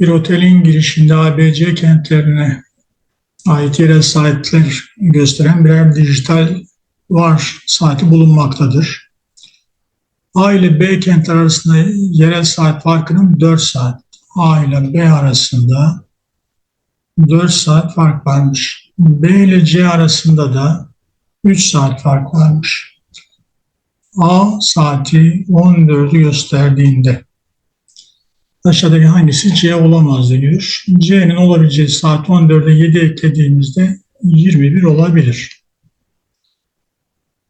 Bir otelin girişinde ABC kentlerine ait yerel saatler gösteren birer dijital var saati bulunmaktadır. A ile B kentler arasında yerel saat farkının 4 saat. A ile B arasında 4 saat fark varmış. B ile C arasında da 3 saat fark varmış. A saati 14'ü gösterdiğinde aşağıdaki hangisi C olamaz diyor. C'nin olabileceği saat 14'e 7 eklediğimizde 21 olabilir.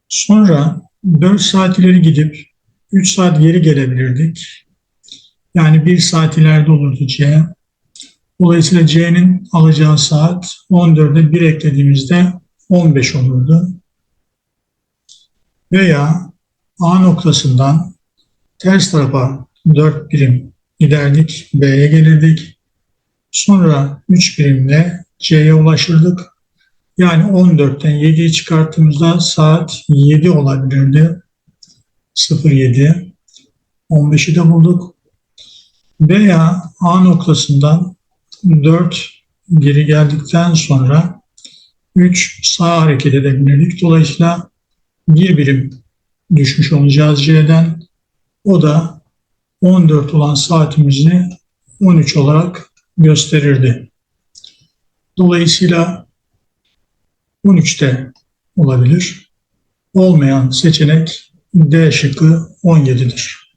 Sonra 4 saat ileri gidip 3 saat geri gelebilirdik. Yani 1 saat ileride olurdu C. Dolayısıyla C'nin alacağı saat 14'e 1 eklediğimizde 15 olurdu. Veya A noktasından ters tarafa 4 birim giderdik, B'ye gelirdik. Sonra 3 birimle C'ye ulaşırdık. Yani 14'ten 7'yi çıkarttığımızda saat 7 olabilirdi. 07. 15'i de bulduk. Veya A noktasından 4 geri geldikten sonra 3 sağ hareket edebilirdik. Dolayısıyla bir birim düşmüş olacağız C'den. O da 14 olan saatimizi 13 olarak gösterirdi. Dolayısıyla 13'te olabilir. Olmayan seçenek D şıkkı 17'dir.